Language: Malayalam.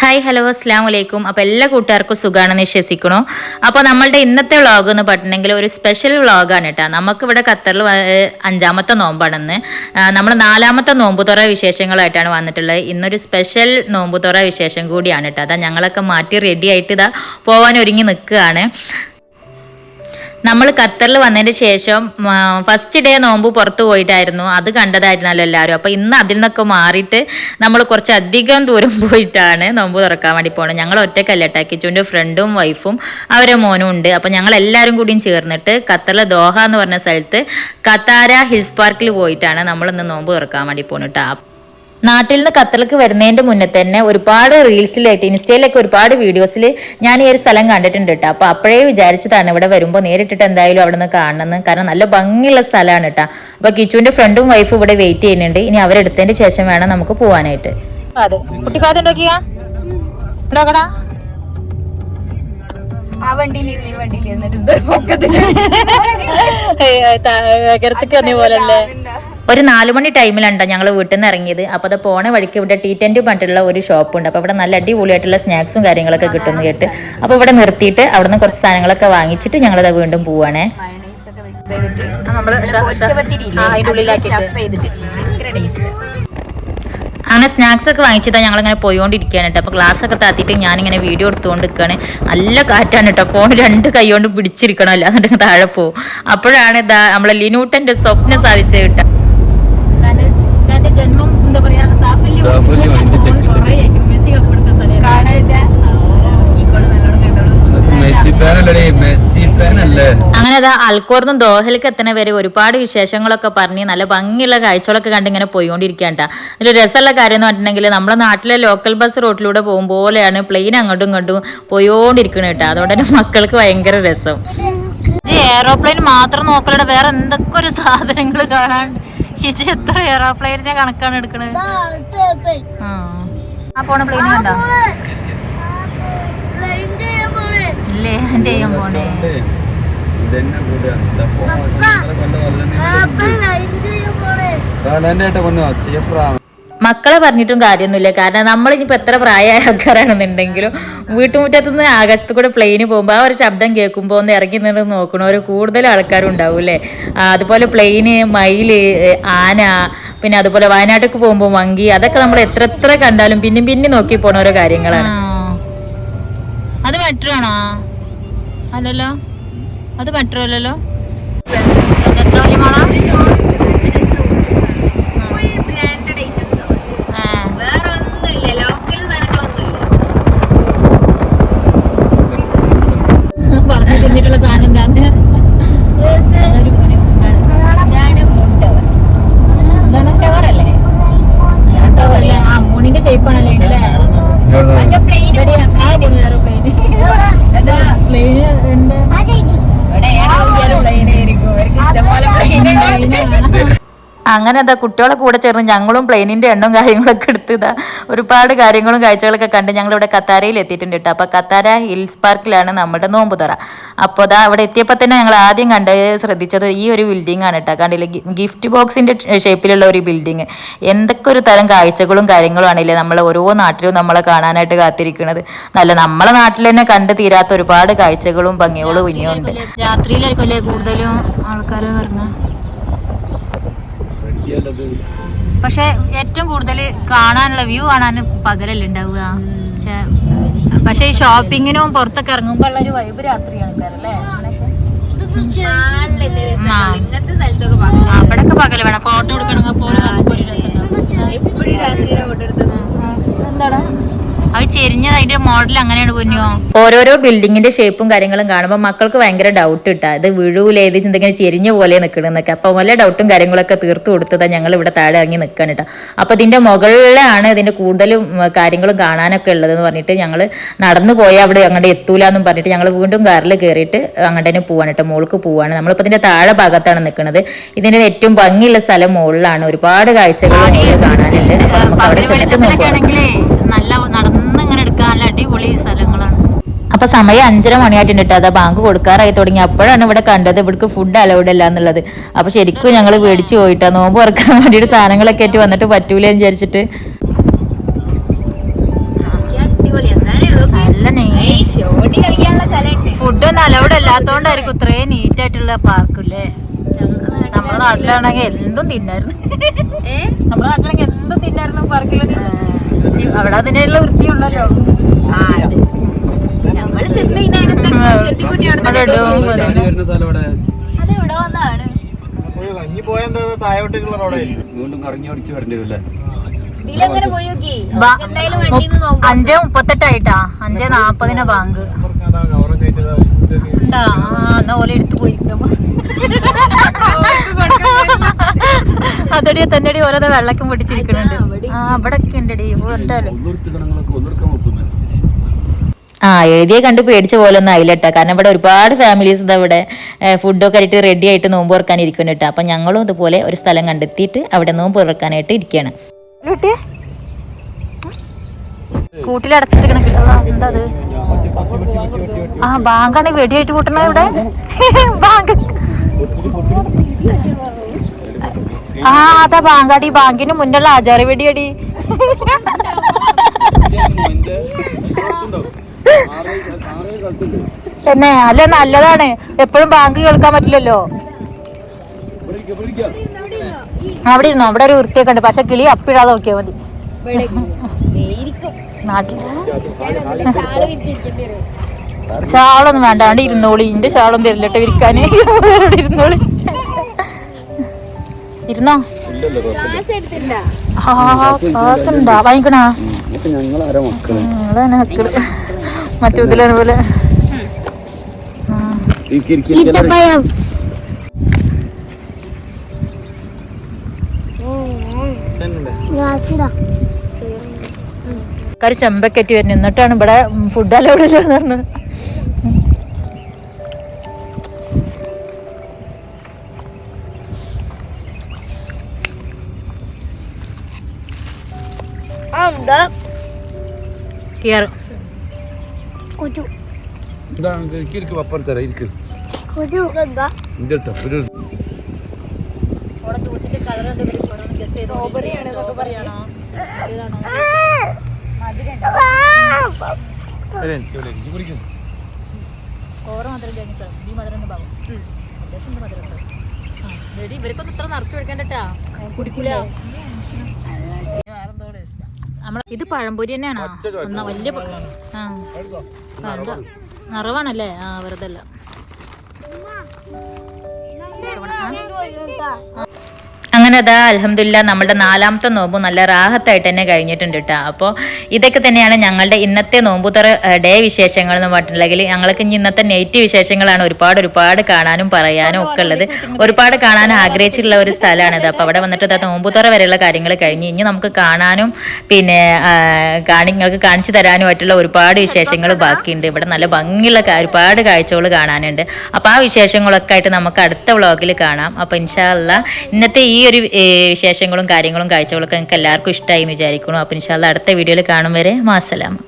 ഹായ് ഹലോ അസ്ലാം വലൈക്കും അപ്പോൾ എല്ലാ കൂട്ടുകാർക്കും സുഖമാണെന്ന് വിശ്വസിക്കണോ അപ്പോൾ നമ്മളുടെ ഇന്നത്തെ വ്ളോഗ് എന്ന് പറഞ്ഞിട്ടുണ്ടെങ്കിൽ ഒരു സ്പെഷ്യൽ വ്ളോഗാണ് കേട്ടോ നമുക്കിവിടെ ഖത്തറിൽ അഞ്ചാമത്തെ നോമ്പാണെന്ന്. നമ്മൾ നാലാമത്തെ നോമ്പ് തുറ വിശേഷങ്ങളായിട്ടാണ് വന്നിട്ടുള്ളത്. ഇന്നൊരു സ്പെഷ്യൽ നോമ്പ് തുറ വിശേഷം കൂടിയാണ് കേട്ടോ അതാ ഞങ്ങളൊക്കെ മാറ്റി റെഡി ആയിട്ട് ഇതാ പോകാൻ ഒരുങ്ങി നിൽക്കുകയാണ്. നമ്മൾ ഖത്തറിൽ വന്നതിന് ശേഷം ഫസ്റ്റ് ഡേ നോമ്പ് പുറത്ത് പോയിട്ടായിരുന്നു. അത് കണ്ടതായിരുന്നല്ലോ എല്ലാവരും. അപ്പോൾ ഇന്ന് അതിൽ നിന്നൊക്കെ മാറിയിട്ട് നമ്മൾ കുറച്ചധികം ദൂരം പോയിട്ടാണ് നോമ്പ് തുറക്കാൻ വേണ്ടി പോകുന്നത് ഞങ്ങൾ ഒറ്റക്കല്ല ടാക്കിച്ചുവിന്റെ ഫ്രണ്ടും വൈഫും അവരെ മോനും ഉണ്ട്. അപ്പോൾ ഞങ്ങൾ എല്ലാവരും കൂടിയും ചേർന്നിട്ട് ഖത്തറിലെ ദോഹ എന്ന് പറഞ്ഞ സ്ഥലത്ത് കത്താര ഹിൽസ് പാർക്കിൽ പോയിട്ടാണ് നമ്മൾ ഇന്ന് നോമ്പ് തുറക്കാൻ വേണ്ടി പോകുന്നത് കേട്ടോ. നാട്ടിൽ നിന്ന് ഖത്തറിലേക്ക് വരുന്നതിന്റെ മുന്നേ തന്നെ ഒരുപാട് റീൽസിലായിട്ട് ഇൻസ്റ്റയിലൊക്കെ ഒരുപാട് വീഡിയോസിൽ ഞാൻ ഈ ഒരു സ്ഥലം കണ്ടിട്ടുണ്ട് കേട്ടോ അപ്പൊ അപ്പോഴേ വിചാരിച്ചതാണ് ഇവിടെ വരുമ്പോൾ നേരിട്ടിട്ട് എന്തായാലും അവിടെ നിന്ന് കാണണമെന്ന് കാരണം നല്ല ഭംഗിയുള്ള സ്ഥലമാണ് കേട്ടോ അപ്പൊ കിച്ചുവിന്റെ ഫ്രണ്ടും വൈഫും ഇവിടെ വെയിറ്റ് ചെയ്യുന്നുണ്ട്. ഇനി അവരെടുത്തതിന്റെ ശേഷം വേണം നമുക്ക് പോവാനായിട്ട്. അതെ. കുട്ടി ഫാദർ നോക്കിയാ? ആ വണ്ടിയിൽ ഈ വണ്ടിയിൽ ഇരുന്നിട്ട് പോലെ പൊക്കത്തിന് ഒരു നാലു മണി ടൈമിലാണ് ഞങ്ങൾ വീട്ടിൽ നിന്ന് ഇറങ്ങിയത്. അപ്പോൾ അത് പോണ വഴിക്ക് ഇവിടെ ടി ടെന്റ് പറഞ്ഞിട്ടുള്ള ഒരു ഷോപ്പുണ്ട് അപ്പോൾ ഇവിടെ നല്ല അടിപൊളിയായിട്ടുള്ള സ്നാക്സും കാര്യങ്ങളൊക്കെ കിട്ടുമെന്ന് കേട്ട്. അപ്പോൾ ഇവിടെ നിർത്തിയിട്ട് അവിടെ നിന്ന് കുറച്ച് സാധനങ്ങളൊക്കെ വാങ്ങിച്ചിട്ട് ഞങ്ങളത് വീണ്ടും ടേസ്റ്റ് അങ്ങനെ സ്നാക്സ് ഒക്കെ വാങ്ങിച്ചിട്ടാ ഞങ്ങൾ ഇങ്ങനെ പോയിക്കൊണ്ടിരിക്കുകയാണ് കേട്ടോ അപ്പോൾ ഗ്ലാസ് ഒക്കെ താത്തിയിട്ട് ഞാനിങ്ങനെ വീഡിയോ എടുത്തുകൊണ്ട് നിൽക്കുകയാണ് നല്ല കാറ്റാണ് കേട്ടോ ഫോൺ രണ്ട് കൈ കൊണ്ട് പിടിച്ചിരിക്കണം. അല്ല എന്നിട്ട് താഴെ പോകും അപ്പോഴാണ് ഇതാ നമ്മളെ ലിനൂട്ടന്റെ സ്വപ്നം സാധിച്ചത് കേട്ടോ ജന്മം എന്താ പറയാ സാഫല്യം അങ്ങനെ അതാ അൽക്കോർന്നും ദോഹലിക്ക് എത്തുന്ന വരെ ഒരുപാട് വിശേഷങ്ങളൊക്കെ പറഞ്ഞ് നല്ല ഭംഗിയുള്ള കാഴ്ചകളൊക്കെ കണ്ട് ഇങ്ങനെ പോയിക്കൊണ്ടിരിക്കുകയാണ് അതിൽ ഒരു രസമുള്ള കാര്യം എന്ന് പറഞ്ഞിട്ടുണ്ടെങ്കിൽ നമ്മുടെ നാട്ടിലെ ലോക്കൽ ബസ് റോട്ടിലൂടെ പോകുമ്പോലെയാണ് പ്ലെയിൻ അങ്ങോട്ടും ഇങ്ങോട്ടും പോയോണ്ടിരിക്കണ കേട്ടോ അതുകൊണ്ട് തന്നെ മക്കൾക്ക് ഭയങ്കര രസം. എയറോപ്ലെയിൻ മാത്രം നോക്കലോടെ വേറെ എന്തൊക്കെ ഒരു സാധനങ്ങൾ കാണാൻ ഇത് എത്ര എയറോപ്ലെയിനിന്റെ കണക്കാണ് എടുക്കണത്? ആ. ആ പോണ പ്ലെയിൻ കണ്ടോ? ഇല്ലേ എന്റെ ചെയ്യാൻ പോണേ. കാണാനായിട്ട് കൊണ്ടു ചെയ്യപ്രാ മക്കളെ പറഞ്ഞിട്ടും കാര്യമൊന്നുമില്ല. കാരണം നമ്മൾ ഇനിയിപ്പോൾ എത്ര പ്രായമായ ആൾക്കാരാണെന്നുണ്ടെങ്കിലും വീട്ടുമുറ്റത്തു നിന്ന് ആകാശത്തു കൂടെ പ്ലെയിന് പോകുമ്പോൾ ആ ഒരു ശബ്ദം കേൾക്കുമ്പോൾ ഒന്ന് ഇറങ്ങി നിന്ന് നോക്കണവർ കൂടുതൽ ആൾക്കാരും ഉണ്ടാവും അല്ലേ? അതുപോലെ പ്ലെയിന് മയിൽ ആന പിന്നെ അതുപോലെ വയനാട്ടിലേക്ക് പോകുമ്പോൾ മങ്കി അതൊക്കെ നമ്മൾ എത്ര എത്ര കണ്ടാലും പിന്നെയും പിന്നെ നോക്കി പോണ ഓരോ കാര്യങ്ങളാണ്. അത് മറ്റാണോ അല്ലല്ലോ? അത് മെട്രോ അല്ലല്ലോ വലിയ മോളാ? ബ്രാൻഡഡ് ഐറ്റംസ് ആ. വേറെ ഒന്നുമില്ല ലോക്കൽ സാധനങ്ങളൊന്നുമില്ല പറഞ്ഞു തിന്നിട്ടുള്ള സാധനം തന്നെ അതൊരു മോനെ കൊണ്ടാണ്. ഇതാണ് മുണ്ടവർ മുണ്ടവർ അല്ലേ എന്താ പറയാ ആ മൂണിന്റെ ഷേപ്പാണല്ലേ ഇതിലെ അത് പ്ലെയിൻ പ്ലെയിന് ഉണ്ട് അങ്ങനെ അതാ കുട്ടികളെ കൂടെ ചേർന്ന് ഞങ്ങളും പ്ലെയിനിന്റെ എണ്ണവും കാര്യങ്ങളൊക്കെ എടുത്ത് ഇതാ ഒരുപാട് കാര്യങ്ങളും കാഴ്ചകളൊക്കെ കണ്ട് ഞങ്ങൾ ഇവിടെ കത്താരയിൽ എത്തിയിട്ടുണ്ട് കേട്ടോ. അപ്പൊ കത്താര ഹിൽസ് പാർക്കിലാണ് നമ്മുടെ നോമ്പ് തുറ അപ്പോൾ അതാ അവിടെ എത്തിയപ്പോൾ തന്നെ ഞങ്ങൾ ആദ്യം കണ്ട് ശ്രദ്ധിച്ചത് ഈ ഒരു ബിൽഡിംഗ് ആണ് കേട്ടോ. കണ്ടില്ലേ? ഗിഫ്റ്റ് ബോക്സിന്റെ ഷേപ്പിലുള്ള ഒരു ബിൽഡിംഗ് എന്തൊക്കെ ഒരു തരം കാഴ്ചകളും കാര്യങ്ങളും ആണല്ലേ നമ്മൾ ഓരോ നാട്ടിലും നമ്മളെ കാണാനായിട്ട് കാത്തിരിക്കുന്നത് നല്ല നമ്മളെ നാട്ടിൽ തന്നെ കണ്ട് തീരാത്ത ഒരുപാട് കാഴ്ചകളും ഭംഗികളും ഇനിയുണ്ട്. രാത്രിയിലായിരിക്കും കൂടുതലും ആൾക്കാർ ഇറങ്ങുക പക്ഷെ ഏറ്റവും കൂടുതൽ കാണാനുള്ള വ്യൂ കാണാൻ പകലല്ലേ ഉണ്ടാവുക? പക്ഷെ പക്ഷെ ഈ ഷോപ്പിങ്ങിനും പുറത്തൊക്കെ ഇറങ്ങുമ്പോൾ ഉള്ള ഒരു വൈബ് രാത്രിയാണ് അല്ലേ ഒക്കെ പകൽ വേണം. ഫോട്ടോ എടുക്കണമെങ്കിൽ പോലെ നമുക്കൊരു രസം എന്താണ്? അത് ചെരിഞ്ഞത് അതിന്റെ മോഡൽ അങ്ങനെയാണ് പൊന്നോ? ഓരോരോ ബിൽഡിങ്ങിന്റെ ഷേപ്പും കാര്യങ്ങളും കാണുമ്പോൾ മക്കൾക്ക് ഭയങ്കര ഡൗട്ട് ഇട്ടാ ഇത് വീഴൂലേ ഇത് എന്തെങ്കിലും ചെരിഞ്ഞ പോലെ നിൽക്കണമെന്നൊക്കെ അപ്പൊ വല്ല ഡൗട്ടും കാര്യങ്ങളൊക്കെ തീർത്തു കൊടുത്തതാ ഞങ്ങൾ ഇവിടെ താഴെ ഇറങ്ങി നിൽക്കാൻ കേട്ടോ അപ്പൊ ഇതിന്റെ മുകളിലാണ് ഇതിന്റെ കൂടുതലും കാര്യങ്ങളും കാണാനൊക്കെ ഉള്ളതെന്ന് പറഞ്ഞിട്ട് ഞങ്ങൾ നടന്നു പോയാൽ അവിടെ അങ്ങോട്ട് എത്തൂല എന്നും പറഞ്ഞിട്ട് ഞങ്ങൾ വീണ്ടും കാറിൽ കയറിയിട്ട് അങ്ങോട്ട് തന്നെ പോവാണ് കേട്ടോ മുകൾക്ക് പോവാണ്. നമ്മളിപ്പോൾ ഇതിന്റെ താഴെ ഭാഗത്താണ് നിൽക്കുന്നത് ഇതിന്റെ ഏറ്റവും ഭംഗിയുള്ള സ്ഥലം മുകളിലാണ് ഒരുപാട് കാഴ്ചകൾ കാണാനുണ്ട്. അപ്പൊ നമുക്ക് അവിടെ ചെന്നിട്ട് നോക്കാം നല്ല നടന്ന് ഇങ്ങനെ എടുക്കാൻ നല്ല അടിപൊളി സ്ഥലങ്ങളാണ്. അപ്പൊ സമയം അഞ്ചര മണിയായിട്ടുണ്ട് കേട്ടോ അതാ ബാങ്ക് കൊടുക്കാറായി തുടങ്ങി. അപ്പോഴാണ് ഇവിടെ കണ്ടത് ഇവിടേക്ക് ഫുഡ് അലൗഡ് അല്ല എന്നുള്ളത്. അപ്പൊ ശരിക്കും ഞങ്ങൾ മേടിച്ചു പോയിട്ടാ. നോമ്പ് തുറക്കാൻ വേണ്ടിയിട്ട് സാധനങ്ങളൊക്കെ ആയിട്ട് വന്നിട്ട് പറ്റൂലെന്ന് വിചാരിച്ചിട്ട്. ഫുഡൊന്നും അലൗഡ് അല്ലാത്തോണ്ടായിരിക്കും ഇത്രയും നീറ്റ് ആയിട്ടുള്ള പാർക്കില്ലേ നമ്മുടെ നാട്ടിലാണെങ്കിൽ എന്തും തിന്നായിരുന്നു. നമ്മുടെ നാട്ടിലാണെങ്കിൽ എന്തും തിന്നായിരുന്നു പാർക്കിൽ അവിടെ അതിനുള്ള വൃത്തിയുള്ളല്ലോ. പോയി അഞ്ചേ മുപ്പത്തെട്ടായിട്ടാ. അഞ്ചേ നാപ്പതിന ബാങ്ക്. ഉണ്ടാ? ആ എന്നാ ഓലെ എടുത്ത് പോയിരിക്കാം അതടി തന്നെടി ഓരോ വെള്ളക്കും പൊട്ടിച്ചിരിക്കണുണ്ട്. ആ അവിടെ ഒക്കെ ഉണ്ടടി ഇവിടെ ആ എഴുതിയെ കണ്ട് പേടിച്ച പോലെ ഒന്നും ആയില്ല കേട്ടോ കാരണം ഇവിടെ ഒരുപാട് ഫാമിലീസ് ഇതാ അവിടെ ഫുഡൊക്കെ ആയിട്ട് റെഡി ആയിട്ട് നോമ്പ് തുറക്കാൻ ഇരിക്കുന്നു കേട്ടോ അപ്പം ഞങ്ങളും ഇതുപോലെ ഒരു സ്ഥലം കണ്ടെത്തിയിട്ട് അവിടെ നോമ്പ് തുറക്കാനായിട്ട് ഇരിക്കുകയാണ് കൂട്ടിലടച്ചിട്ട് ആ ബാങ്കാണ് വെടിയായിട്ട് കൂട്ടണത് ഇവിടെ. ബാങ്ക്. ആ അതാ ബാങ്കാടി ബാങ്കിന് മുന്നുള്ള ആചാര വെടിയടി പിന്നെ അല്ല നല്ലതാണ്. എപ്പോഴും ബാങ്ക് കേൾക്കാൻ പറ്റില്ലല്ലോ. അവിടെ ഇരുന്നോ? അവിടെ ഒരു വൃത്തിയൊക്കെ ഉണ്ട്. പക്ഷെ കിളി അപ്പിടാതെ നോക്കിയാൽ മതി. നാട്ടിൽ. ഷാളൊന്നും വേണ്ടാണ്ട് ഇരുന്നോളി. ഇന്റെ ഷാളും തരില്ലട്ടെ വിരിക്കാന് ഇരുന്നോളി. ഇരുന്നോ? ആ ക്ലാസ് ഉണ്ടാ? വാങ്ങിക്കണാ? ഞങ്ങളെ മക്കൾ. മറ്റു ഇതിലെ പോലെ. ആൾക്കാർ ചെമ്പക്കറ്റി വരുന്നു എന്നിട്ടാണ് ഇവിടെ ഫുഡ് അലൗഡ് ഇല്ലെന്ന് പറഞ്ഞത് കേറും ഇതാ, ഇതാണ് ഇരിക്ക്, പപ്പടം തരാം, ഇരിക്ക്. ഇതിട്ടോ, ആണ്? എന്നൊക്കെ പറഞ്ഞു ഒരു. ഇവർക്കൊന്നും ഇത്ര നിറച്ചു കൊടുക്കണ്ടട്ടാ? കുടിക്കൂല. നമ്മളെ ഇത് പഴംപൊരി തന്നെയാണ് എന്നാ വലിയ ആ. നിറവാണല്ലേ ആ വെറുതെ അല്ല അങ്ങനെ അതാ അലഹമില്ല നമ്മുടെ നാലാമത്തെ നോമ്പ് നല്ല റാഹത്തായിട്ട് തന്നെ കഴിഞ്ഞിട്ടുണ്ട് കേട്ടോ. അപ്പോൾ ഇതൊക്കെ തന്നെയാണ് ഞങ്ങളുടെ ഇന്നത്തെ നോമ്പുതറ ഡേ വിശേഷങ്ങൾ എന്ന് പറഞ്ഞിട്ടുണ്ടെങ്കിൽ ഞങ്ങൾക്ക് ഇനി ഇന്നത്തെ നെയ്റ്റ് വിശേഷങ്ങളാണ് ഒരുപാട് ഒരുപാട് കാണാനും പറയാനും ഒക്കെ ഉള്ളത്. ഒരുപാട് കാണാൻ ആഗ്രഹിച്ചിട്ടുള്ള ഒരു സ്ഥലമാണിത്. അപ്പോൾ അവിടെ വന്നിട്ട് അത് നോമ്പുതറ വരെയുള്ള കാര്യങ്ങൾ കഴിഞ്ഞ് ഇനി നമുക്ക് കാണാനും പിന്നെ കാണി നിങ്ങൾക്ക് കാണിച്ചു തരാനുമായിട്ടുള്ള ഒരുപാട് വിശേഷങ്ങൾ ബാക്കിയുണ്ട്. ഇവിടെ നല്ല ഭംഗിയുള്ള ഒരുപാട് കാഴ്ചകൾ കാണാനുണ്ട്. അപ്പോൾ ആ വിശേഷങ്ങളൊക്കെ ആയിട്ട് നമുക്ക് അടുത്ത വ്ളോഗിൽ കാണാം. അപ്പോൾ ഇൻഷാല്ല ഇന്നത്തെ ഈ ഒരു ഏ, വിശേഷങ്ങളും കാര്യങ്ങളും കാഴ്ചകളൊക്കെ നിങ്ങൾക്ക് എല്ലാവർക്കും ഇഷ്ടമായി എന്ന് വിചാരിക്കുന്നു. അപ്പം ഇൻഷാല്ല അടുത്ത വീഡിയോയിൽ കാണും വരെ. മാസലാമ